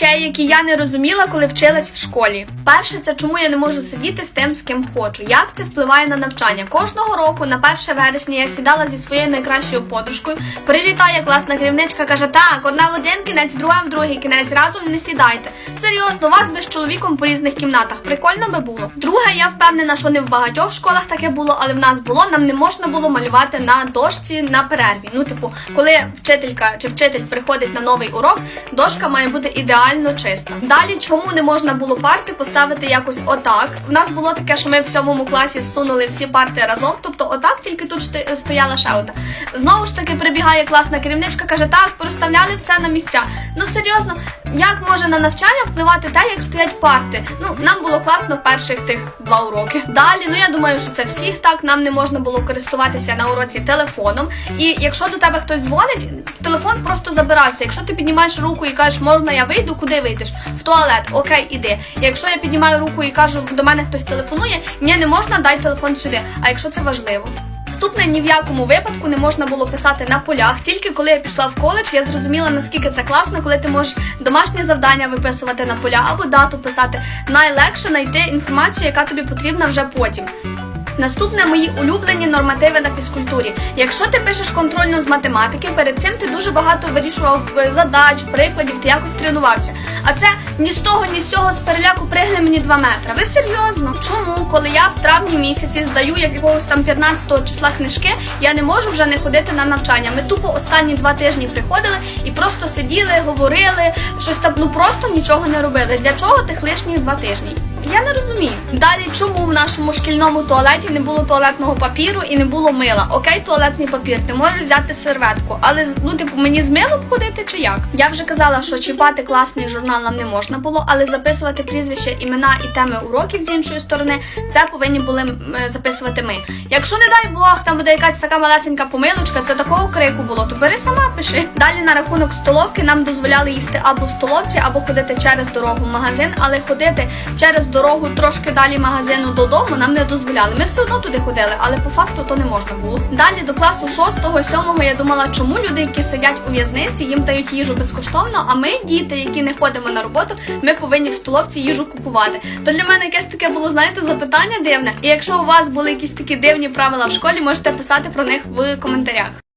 речей, які я не розуміла, коли вчилась в школі. Перше, це чому я не можу сидіти з тим, з ким хочу. Як це впливає на навчання? Кожного року на 1 вересня я сідала зі своєю найкращою подружкою. Прилітає класна керівничка, каже: так, одна в один кінець, друга в другий кінець. Разом не сідайте. Серйозно, вас би з чоловіком по різних кімнатах. Прикольно би було. Друге, я впевнена, що не в багатьох школах таке було, але в нас було. Нам не можна було малювати на дошці на перерві. Ну, типу, коли вчителька чи вчитель приходить на новий урок, дошка має бути ідеально чиста. Далі, чому не можна було парти поставити якось отак? В нас було таке, що ми в сьомому класі зсунули всі парти разом, тобто отак, тільки тут стояла ще одна. Знову ж таки прибігає класна керівничка, каже: так, переставляли все на місця. Ну серйозно, як може на навчання впливати те, як стоять парти? Ну нам було класно перших тих два уроки. Далі, ну я думаю, що це всіх так. Нам не можна було користуватися на уроці телефоном. І якщо до тебе хтось дзвонить, телефон просто забирався. Якщо ти піднімаєш руку і кажеш, можна я вийду, куди вийдеш? В туалет, окей, іди. Якщо я піднімаю руку і кажу, до мене хтось телефонує, ні, не можна, дай телефон сюди. А якщо це важливо? Наступне ні в якому випадку не можна було писати на полях. Тільки коли я пішла в коледж, я зрозуміла наскільки це класно, коли ти можеш домашнє завдання виписувати на поля або дату писати. Найлегше знайти інформацію, яка тобі потрібна вже потім. Наступне мої улюблені нормативи на фізкультурі. Якщо ти пишеш контрольну з математики, перед цим ти дуже багато вирішував е, задач, прикладів, ти якось тренувався. А це ні з того, ні з цього з переляку пригне мені 2 метри. Ви серйозно? Чому, коли я в травні місяці здаю якогось там 15 числа книжки, я не можу вже не ходити на навчання. Ми тупо останні два тижні приходили і просто сиділи, говорили, щось там ну просто нічого не робили. Для чого тих лишніх два тижні? Я не розумію. Далі, чому в нашому шкільному туалеті не було туалетного папіру і не було мила? Окей, туалетний папір, ти можеш взяти серветку, але ну, типу, мені з милом ходити чи як? Я вже казала, що чіпати класний журнал нам не можна було, але записувати прізвище, імена і теми уроків з іншої сторони, це повинні були е, записувати ми. Якщо не дай Бог, там буде якась така малесенька помилочка, це такого крику було, то бери сама пиши. Далі на рахунок столовки нам дозволяли їсти або в столовці, або ходити через дорогу в магазин, але ходити через дорогу трошки далі магазину додому нам не дозволяли. Ми все одно туди ходили, але по факту то не можна було. Далі до класу 6-7 я думала, чому люди, які сидять у в'язниці, їм дають їжу безкоштовно, а ми, діти, які не ходимо на роботу, ми повинні в столовці їжу купувати. То для мене якесь таке було, знаєте, запитання дивне. І якщо у вас були якісь такі дивні правила в школі, можете писати про них в коментарях.